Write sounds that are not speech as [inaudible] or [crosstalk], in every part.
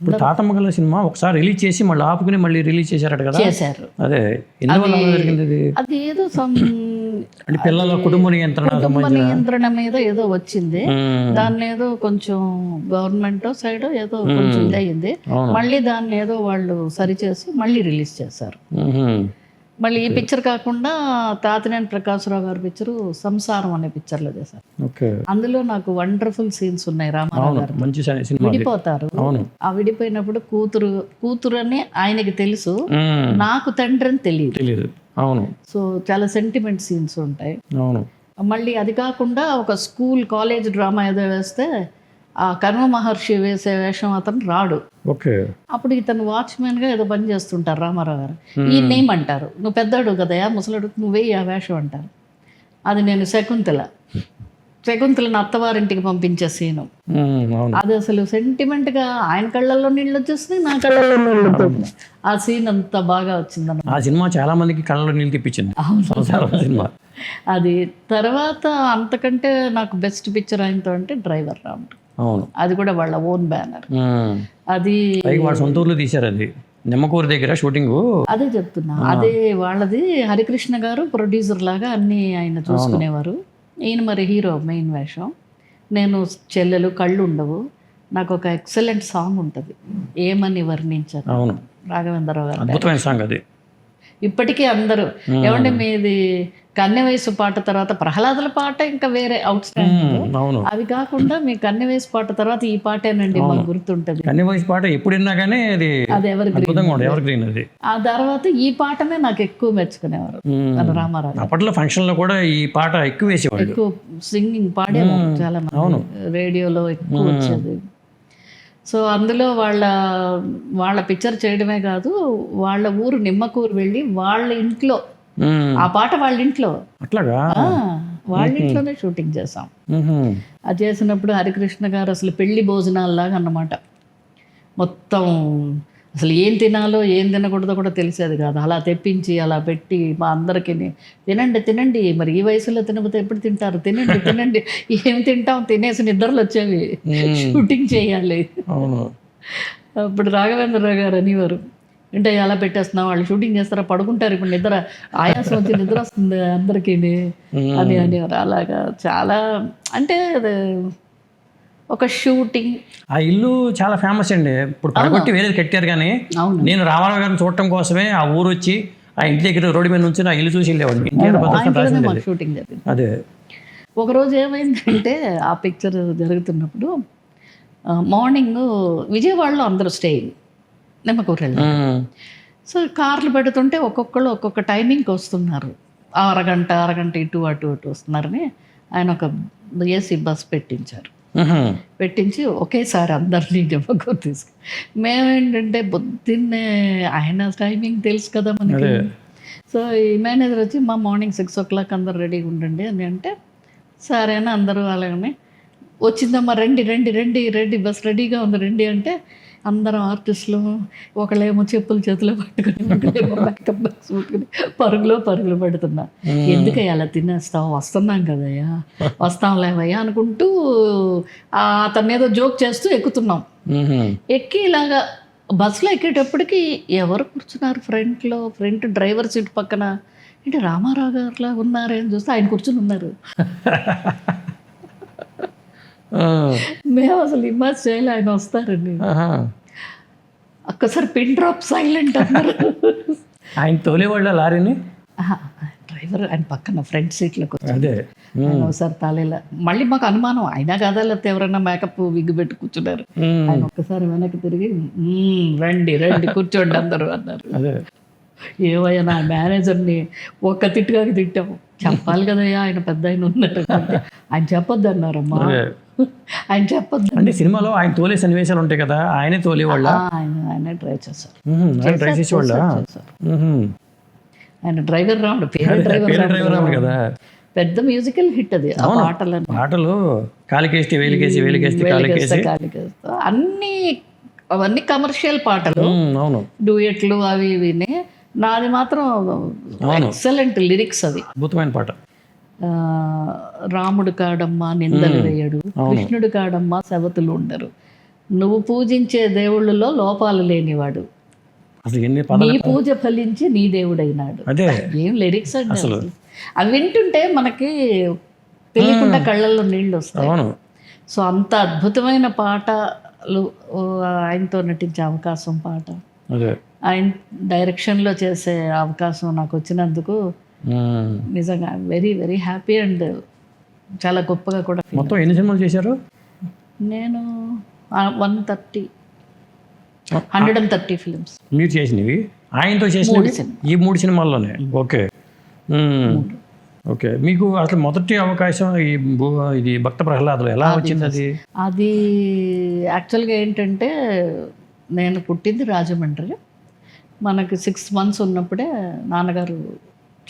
ఇప్పుడు తాతమ్మ గల సినిమా ఒకసారి రిలీజ్ చేసి మళ్ళీ ఆపుకుని మళ్ళీ రిలీజ్ చేశారట కదా? చేశారు. అదే ఎందువల్ల జరిగింది ఇది. అది ఏదో అంటే పిల్లల కుటుంబ నియంత్రణ కుటుంబ నియంత్రణ మీద ఏదో వచ్చింది. దాన్ని ఏదో కొంచెం గవర్నమెంట్ సైడ్ ఏదో కొంచెం ఇదయింది అవును. మళ్ళీ దాన్ని ఏదో వాళ్ళు సరిచేసి మళ్ళీ రిలీజ్ చేశారు. మళ్ళీ ఈ పిక్చర్ కాకుండా తాతినేని ప్రకాశ్రావు గారి పిక్చరు సంసారం అనే పిక్చర్లో చేశారు. అందులో నాకు వండర్ఫుల్ సీన్స్ ఉన్నాయి రామారావు గారు. విడిపోతారు. ఆ విడిపోయినప్పుడు కూతురు కూతురు అని ఆయనకి తెలుసు నాకు తండ్రి అని తెలియదు. తెలియదు. అవును. సో చాలా సెంటిమెంట్ సీన్స్ ఉంటాయి. అవును. మళ్ళీ అది కాకుండా ఒక స్కూల్ కాలేజ్ డ్రామా ఏదో వేస్తే ఆ కర్మ మహర్షి వేసే వేషం అతను రాడు. ఓకే. అప్పుడు ఇతను వాచ్మెన్గా ఏదో పని చేస్తుంటారు రామారావు గారు. ఈ నేమ్ అంటారు? నువ్వు పెద్దాడు కదయా ముసలాడు నువ్వే ఆ వేషం అంటారు. అది నేను శకుంతల. శకుంతలను అత్తవారింటికి పంపించే సీను. అది అసలు సెంటిమెంట్గా ఆయన కళ్ళల్లో నీళ్ళు వచ్చేస్తున్నాయి నా కళ్ళల్లో నీళ్ళు వచ్చేస్తున్నాయి. ఆ సీన్ అంత బాగా వచ్చిందన్న ఆ సినిమా చాలా మందికి కళ్ళలో నీళ్ళు తెప్పించింది. సినిమా. అది తర్వాత అంతకంటే నాకు బెస్ట్ పిక్చర్ ఆయనతో అంటే డ్రైవర్ రాముడు. అవును. అది కూడా వాళ్ళ ఓన్ బ్యానర్. అది వాళ్ళ సొంత ఊర్లో తీశారు అది. నిమ్మకూరు దగ్గర షూటింగ్. అదే చెప్తున్నా. అదే వాళ్ళది హరికృష్ణ గారు ప్రొడ్యూసర్ లాగా అన్ని ఆయన చూసుకునేవారు. ఈయన మరి హీరో మెయిన్ వేషం. నేను చెల్లెలు కళ్ళు ఉండవు. నాకు ఒక ఎక్సలెంట్ సాంగ్ ఉంటుంది. ఏమని వర్ణించారు రాఘవేంద్రరావు గారు అద్భుతమైన సాంగ్ అది. ఇప్పటికీ అందరూ. ఏమంటే మీది కన్నె వయసు పాట తర్వాత ప్రహ్లాదుల పాట ఇంకా వేరే అవుట్ స్టాండింగ్ అవి కాకుండా మీ కన్నె వయసు పాట తర్వాత ఈ పాటేనండి మాకు గుర్తుంటది. కన్ని వయసు పాట ఎప్పుడు విన్నా కానీ అది ఎవరి గ్రీన్ ఆ తర్వాత ఈ పాటనే నాకు ఎక్కువ మెచ్చుకునేవారు. రామారావు. అప్పట్లో ఫంక్షన్లో కూడా ఈ పాట ఎక్కువ వేసేవాళ్ళు. ఎక్కువ సింగింగ్ పాడేవారు చాలా మంది. రేడియోలో ఎక్కువ వచ్చేది. సో అందులో వాళ్ళ వాళ్ళ పిక్చర్ చేయడమే కాదు వాళ్ళ ఊరు నిమ్మకూరు వెళ్ళి వాళ్ళ ఇంట్లో ఆ పాట వాళ్ళ ఇంట్లో. అట్లాగా? వాళ్ళ ఇంట్లోనే షూటింగ్ చేసాం. అది చేసినప్పుడు హరికృష్ణ గారు అసలు పెళ్ళి భోజనాల్లాగా అన్నమాట. మొత్తం అసలు ఏం తినాలో ఏం తినకూడదో కూడా తెలిసేది కాదు. అలా తెప్పించి అలా పెట్టి మా అందరికీ తినండి తినండి. మరి ఈ వయసులో తినకపోతే ఎప్పుడు తింటారు? తినండి తినండి. ఏం తింటాం? తినేసి నిద్రలు వచ్చేవి. షూటింగ్ చేయాలి. అప్పుడు రాఘవేంద్రరావు గారు అనేవారు. అంటే అలా పెట్టేస్తున్నాం వాళ్ళు షూటింగ్ చేస్తారా? పడుకుంటారు ఇప్పుడు నిద్ర. ఆయాసం వచ్చి నిద్ర వస్తుంది అందరికీ అని అనేవారు. అలాగా చాలా అంటే అది ఒక షూటింగ్. ఆ ఇల్లు చాలా ఫేమస్ అండి. ఇప్పుడు పడగొట్టి వేరేది కట్టారు కానీ నేను రామారావు గారిని చూడటం కోసమే ఆ ఊరు వచ్చి ఆ ఇంటి దగ్గర రోడ్డు మీద నుంచి ఆ ఇల్లు చూసి వెళ్ళేవాడిని. షూటింగ్ అదే. ఒకరోజు ఏమైందంటే ఆ పిక్చర్ జరుగుతున్నప్పుడు మార్నింగ్ విజయవాడలో అందరూ స్టేయింగ్ నిమ్మకూరు వెళ్ళారు. సో కార్లు పెడుతుంటే ఒక్కొక్కళ్ళు ఒక్కొక్క టైమింగ్కి వస్తున్నారు. అరగంట అరగంట ఇటు అటు అటు వస్తున్నారని ఆయన ఒక ఏసీ బస్ పెట్టించారు. పెట్టించి ఒకేసారి అందరినీ నిమ్మకూరు తీసుకు. మేమేంటంటే పొద్దున్నే ఆయన టైమింగ్ తెలుసు కదా మనకి. సో ఈ మేనేజర్ వచ్చి మా మార్నింగ్ సిక్స్ ఓ క్లాక్ అందరు రెడీగా ఉండండి అని అంటే సరే అని అందరూ అలాగనే వచ్చిందమ్మా రండి రండి రండి రండి బస్ రెడీగా ఉంది రండి అంటే అందరం ఆర్టిస్టులు ఒకళ్ళేమో చెప్పులు చేతిలో పట్టుకుని ఒకళ్ళేమో మేకప్ బాక్స్ పట్టుకుని పరుగులో పరుగులు పెడుతున్నా. ఎందుకయ్యా అలా తినేస్తావు? వస్తున్నాం కదయ్యా. [laughs] వస్తాం లేవయ్యా అనుకుంటూ ఆ అతన్ని ఏదో జోక్ చేస్తూ ఎక్కుతున్నాం. ఎక్కి ఇలాగా బస్సులో ఎక్కేటప్పటికి ఎవరు కూర్చున్నారు ఫ్రంట్లో ఫ్రంట్ డ్రైవర్ సీట్ పక్కన. అంటే రామారావు గారులా ఉన్నారే అని చూస్తే ఆయన కూర్చుని ఉన్నారు. మేము అసలు ఇమాజ్ చేయాలి ఆయన వస్తారండి. ఒక్కసారి పిన్ డ్రాప్ సైలెంట్ అన్నారు. ఆయన తోలేవాళ్ళ లారీని? డ్రైవర్ ఆయన పక్కన ఫ్రంట్ సీట్లో కూర్చొని అదే. ఆయన ఒకసారి తాళేలా మళ్ళీ మాకు అనుమానం అయినా కాదా లేకపోతే ఎవరైనా మేకప్ విగ్గు పెట్టి కూర్చున్నారు. ఆయన ఒక్కసారి వెనక్కి తిరిగి "మ్మ్, రండి రండి కూర్చోండి అందరూ అన్నారు. ఏవయ్యా నా మేనేజర్ని ఒక్క తిట్టుగా తిట్టాము చెప్పాలి కదయ్యా ఆయన పెద్ద ఆయన ఉన్నారు అంటే ఆయన చెప్పొద్దు అన్నారమ్మా ఆయన చెప్పొద్దు. అంటే సినిమాలో ఆయన తోలే సన్నివేశాలు ఉంటాయి కదా ఆయనే తోలేవాళ్ళ? ఆయన చేశారు. ఉహుం, ఆయన ట్రై చేసేవాళ్ళ. ఆయన డ్రైవర్ రాముడు పేరు డ్రైవర్ రాముడు. కదా. పెద్ద మ్యూజికల్ హిట్ అది ఆ పాటలను పాటలు కాలికేసి వేలికేసి వేలికేసి కాలికేసి. కాలికేస్తా. అన్ని అవన్నీ కమర్షియల్ పాటలు. అవును. డూయట్లు అవి ఇవిని. నాది మాత్రం ఎక్సలెంట్ లిరిక్స్ అవి. అద్భుతమైన పాట. ఆ, రాముడు కాడమ్మ నిందలు వేయడు కృష్ణుడు కాడమ్మ సెవతులు ఉండరు. నువ్వు పూజించే దేవుళ్ళలో లోపాలు లేనివాడు. నీ పూజ ఫలించి నీ దేవుడైనాడు. అదే. ఏం లిరిక్స్ అండి అసలు అవి? వింటుంటే మనకి తెలియకుండా కళ్ళల్లో నీళ్ళు వస్తాయి. సో అంత అద్భుతమైన పాటలు ఆయనతో నటించే అవకాశం పాట. అదే ఆయన డైరెక్షన్లో చేసే అవకాశం నాకు వచ్చినందుకు. నిజంగా వెరీ వెరీ హ్యాపీ అండ్ చాలా గొప్పగా కూడా మొత్తం ఎన్ని సినిమాలు చేశారు? నేను one thirty hundred and thirty films మీరు చేసినవి? ఆయనతో చేసినవి? ఈ మూడు సినిమాల్లోనే? ఓకే. ఓకే. మీకు అసలు మొదటి అవకాశం ఈ భూ- ఇది భక్త ప్రహ్లాదులు ఎలా వచ్చింది అది? అది యాక్చువల్గా ఏంటంటే నేను పుట్టింది రాజమండ్రి మనకి సిక్స్ మంత్స్ ఉన్నప్పుడే నాన్నగారు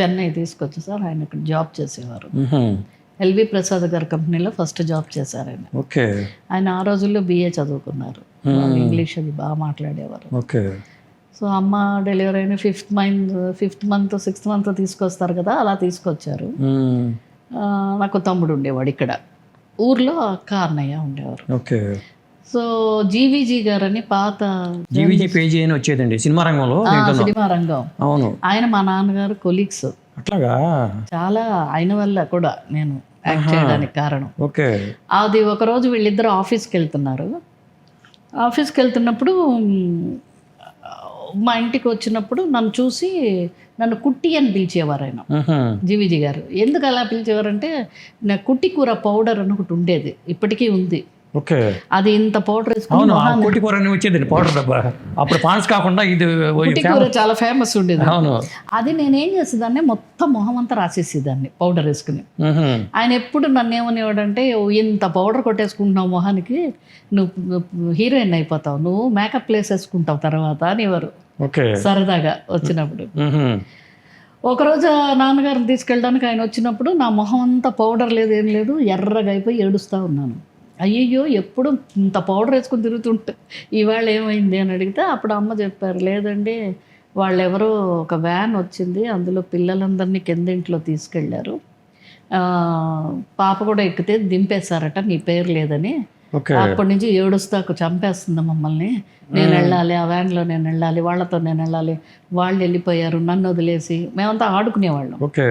చెన్నై తీసుకొచ్చి సార్ ఆయన ఇక్కడ జాబ్ చేసేవారు. ఎల్వి ప్రసాద్ గారి కంపెనీలో ఫస్ట్ జాబ్ చేశారు ఆయన. ఓకే. ఆయన ఆ రోజుల్లో బిఏ చదువుకున్నారు. ఇంగ్లీష్ అది బాగా మాట్లాడేవారు. ఓకే. సో అమ్మ డెలివరీ అయిన fifth month fifth month sixth month తీసుకొస్తారు కదా అలా తీసుకొచ్చారు. నాకు తమ్ముడు ఉండేవాడు ఇక్కడ. ఊర్లో అక్క అన్నయ్య ఉండేవారు. ఓకే. సో జీవీజీ గారని పాత జీవీజీ పేజీ అని వచ్చేదండి. సినిమా రంగంలో. సినిమా రంగం. అవును. ఆయన మా నాన్నగారు కొలీగ్స్. అట్లాగా? చాలా ఆయన వల్ల కూడా నేను యాక్ట్ చేయడానికి కారణం. ఓకే. అది ఒకరోజు వీళ్ళిద్దరు ఆఫీస్కి వెళ్తున్నారు. ఆఫీస్కి వెళ్తున్నప్పుడు మ్, ఇంటికి వచ్చినప్పుడు నన్ను చూసి నన్ను కుట్టి అని పిలిచేవారు ఆయన. జీవిజీ గారు. ఎందుకు అలా పిలిచేవారంటే నా కుట్టి కూర పౌడర్ అని ఒకటి ఉండేది. ఇప్పటికీ ఉంది. ఓకే. అది ఇంత పౌడర్ వేసుకుని అవును ఆ కోటి కూర అని వచ్చేదండి పౌడర్ డబ్బా అప్పుడు పాన్స్ కాకుండా ఇది కూర చాలా ఫేమస్ ఉండేది. అవును. అది నేనేం చేసేదాన్ని మొత్తం మొహం అంతా రాసేసేదాన్ని పౌడర్ వేసుకుని. ఆయన ఎప్పుడు నన్ను ఏమనేవాడంటే "ఓ, ఇంత పౌడర్ కొట్టేసుకుంటున్నావు మొహానికి నువ్వు హీరోయిన్ అయిపోతావు నువ్వు మేకప్ వేసేసుకుంటావు తర్వాత అనేవారు. ఓకే. సరదాగా వచ్చినప్పుడు. ఒకరోజు నాన్నగారిని తీసుకెళ్ళడానికి ఆయన వచ్చినప్పుడు నా మొహం అంతా పౌడర్ లేదు ఏం లేదు ఎర్రగా అయిపోయి ఏడుస్తూ ఉన్నాను. అయ్యయ్యో ఎప్పుడు ఇంత పౌడర్ వేసుకుని తిరుగుతుంటే ఇవాళ ఏమైంది అని అడిగితే అప్పుడు అమ్మ చెప్పారు లేదండి వాళ్ళెవరో ఒక వ్యాన్ వచ్చింది అందులో పిల్లలందరినీ కింద ఇంట్లో తీసుకెళ్ళారు. ఆ, పాప కూడా ఎక్కితే దింపేశారట నీ పేరు లేదని. అప్పటి నుంచి ఏడుస్తాకు చంపేస్తుంది మమ్మల్ని. నేను వెళ్ళాలి ఆ వ్యాన్లో నేను వెళ్ళాలి వాళ్ళతో నేను వెళ్ళాలి. వాళ్ళు వెళ్ళిపోయారు నన్ను వదిలేసి. మేమంతా ఆడుకునేవాళ్ళం. ఓకే.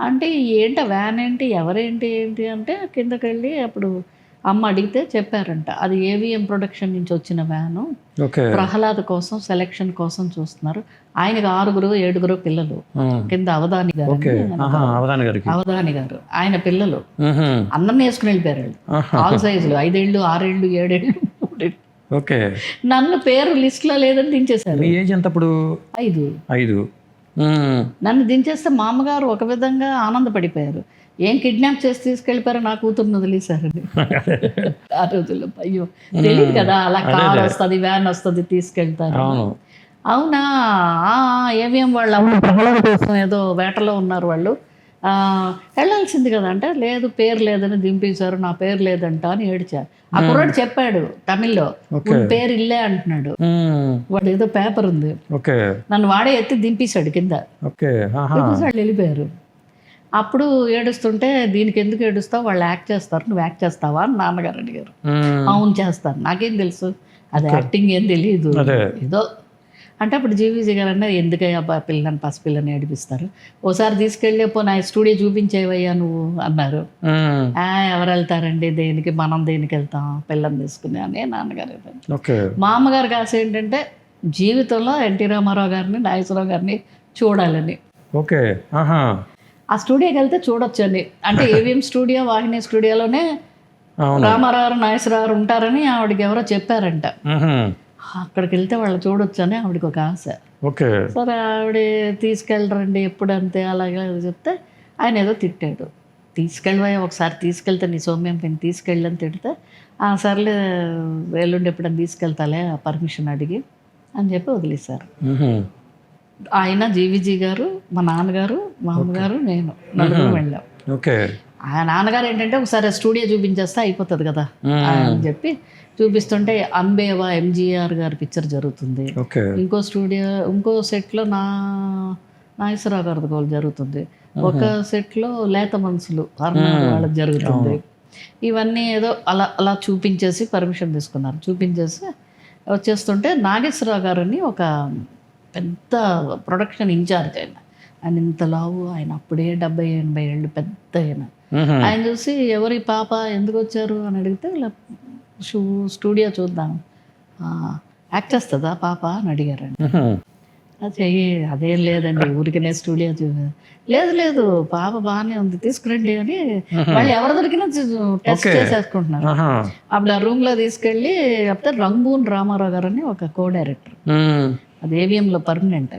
అంటే ఏంటి వ్యాన్ ఏంటి ఎవరేంటి ఏంటి అంటే కిందకి వెళ్ళి అప్పుడు అమ్మ అడిగితే చెప్పారంట. అది ఏవిఎం ప్రొడక్షన్ నుంచి వచ్చిన వ్యాను ఓకే. ప్రహ్లాద్ కోసం సెలెక్షన్ కోసం చూస్తున్నారు. ఆయనకు ఆరుగురు ఏడుగురు పిల్లలు. కింద అవధాని గారు అవధాని గారికి. అవధాని గారు. ఆయన పిల్లలు. అందరిని వేసుకుని వెళ్ళిపోయారు. ఆల్ సైజులు. ఐదేళ్ళు ఆరేళ్ళు ఏడేళ్ళు ఓకే. నన్ను పేరు లిస్ట్లో లేదని దించేశారు. మీ ఏజ్ ఎంత అప్పుడు? ఐదు. ఐదు. నన్ను దించేస్తే మా అమ్మగారు ఒక విధంగా ఆనందపడిపోయారు. ఏం కిడ్నాప్ చేసి తీసుకెళ్ళిపోయారో నా కూతుర్ని వదిలేశారని [laughs] ఆ రోజుల్లో. అయ్యో తెలియదు కదా అలా కార్ వస్తుంది వ్యాన్ వస్తుంది తీసుకెళ్తారు అవును. ఏవిఎం వాళ్ళు అవును ప్రహ్లాద కోసం ఏదో వేటలో ఉన్నారు వాళ్ళు. వెళ్ళాల్సింది కదా అంటే లేదు పేరు లేదని దింపేశారు నా పేరు లేదంట అని ఏడ్చా. ఆ కుర్రాడు చెప్పాడు తమిళ్ళో "ఉన్ పేరు ఇల్లే అంటున్నాడు. వాడు ఏదో పేపర్ ఉంది. నన్ను వాడే ఎత్తి దింపేశాడు కింద. వెళ్ళిపోయారు. అప్పుడు ఏడుస్తుంటే దీనికి ఎందుకు ఏడుస్తావు? వాళ్ళు యాక్ట్ చేస్తారు నువ్వు యాక్ట్ చేస్తావా? అని నాన్నగారు అడిగారు. అవును చేస్తాను. నాకేం తెలుసు? అది యాక్టింగ్ ఏం తెలియదు. ఏదో అంటే అప్పుడు జీవీజీ గారు అన్నారు ఎందుకయ్యా బా పిల్లని పసిపిల్లని ఏడిపిస్తారు? ఓసారి తీసుకెళ్ళి పో నా స్టూడియో చూపించేవయ్యా నువ్వు అన్నారు. ఉమ్. "ఆ, ఎవరు వెళ్తారండి? దేనికి? మనం దేనికి వెళ్తాం? పిల్లని తీసుకుని అని నాన్నగారు చెప్పారు. ఓకే. మా అమ్మగారికి ఆశ ఏంటంటే జీవితంలో ఎన్టీ రామారావు గారిని నాగేశ్వరరావు గారిని చూడాలని. ఓకే. ఆ స్టూడియోకి వెళ్తే చూడొచ్చండి. అంటే ఏవిఎం స్టూడియో వాహిని స్టూడియోలోనే రామారావు నాగేశ్వరరావు ఉంటారని ఆవిడకి ఎవరో చెప్పారంట. అక్కడికి వెళ్తే వాళ్ళు చూడొచ్చని ఆవిడకి ఒక ఆశ. ఓకే. సరే ఆవిడ తీసుకెళ్ళరండి ఎప్పుడు అంతే అలాగే చెప్తే ఆయన ఏదో తిట్టాడు. తీసుకెళ్ళవా ఒకసారి తీసుకెళ్తే నీ సౌమ్యం పైన తీసుకెళ్ళని తిడితే "ఆ, సర్లే ఎల్లుండి ఎప్పుడైనా తీసుకెళ్తాలే పర్మిషన్ అడిగి అని చెప్పి వదిలేశారు. ఆయన జీవిజీ గారు మా నాన్నగారు మా అమ్మగారు నేను నలుగురు వెళ్ళాం. ఓకే. ఆ నాన్నగారు ఏంటంటే ఒకసారి స్టూడియో చూపించేస్తే అయిపోతుంది కదా. అని చెప్పి చూపిస్తుంటే అంబేవా ఎంజీఆర్ గారి పిక్చర్ జరుగుతుంది. ఇంకో స్టూడియో ఇంకో సెట్లో నా నాగేశ్వరరావు గారి గోల్ జరుగుతుంది. ఒక సెట్లో లేత మనసులు వాళ్ళకి జరుగుతుంది. ఇవన్నీ ఏదో అలా అలా చూపించేసి పర్మిషన్ తీసుకున్నారు. చూపించేసి వచ్చేస్తుంటే నాగేశ్వరరావు గారని ఒక పెద్ద ప్రొడక్షన్ ఇన్ఛార్జ్ ఆయన. ఆయన ఇంత లావు ఆయన అప్పుడే డెబ్బై ఎనభై ఏళ్ళు పెద్ద ఆయన. ఆయన చూసి ఎవరి పాప ఎందుకు వచ్చారు? అని అడిగితే ఇలా షూ స్టూడియో చూద్దాం. "ఆ, యాక్ట్ చేస్తుందా పాప? అని అడిగారండి. మ్హూ. అది అదేం లేదండి ఊరికనే స్టూడియో చూ లేదు లేదు పాప బాగానే ఉంది తీసుకురండి అని వాళ్ళు ఎవరు దొరికినా టెస్ట్ చేసేసుకుంటున్నారు. అప్పుడు ఆ రూమ్లో తీసుకెళ్ళి అప్పుడు రంగూన్ రామారావు గారు అని ఒక కో డైరెక్టర్. అది ఏవిఎంలో పర్మనెంట్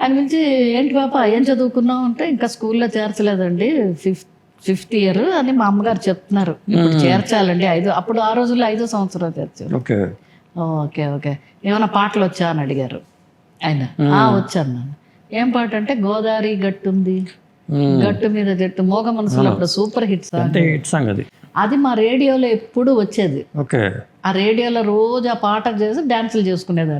పిలిచి ఏంటి పాప ఏం చదువుకున్నావు అంటే ఇంకా స్కూల్లో చేర్చలేదండి. ఫిఫ్త్ ఫిఫ్త్ ఇయర్ అని మా అమ్మగారు చెప్తున్నారు. ఇప్పుడు చేర్చాలండి. ఐదు అప్పుడు ఆ రోజుల్లో ఐదో సంవత్సరం చేర్చారు. ఓకే. Okay okay. ఏమైనా పాటలు వచ్చా అని అడిగారు ఆయన. "ఆ, వచ్చాను ఏం పాట అంటే గోదావరి గట్టు ఉంది మ్. గట్టు మీద జట్టు మోగ మనసులో అప్పుడు super hit song. Hit song అది. అది మా రేడియోలో ఎప్పుడు వచ్చేది. ఓకే. ఆ రేడియోలో రోజు ఆ పాట చేసి డాన్సులు చేసుకునేదాన్ని.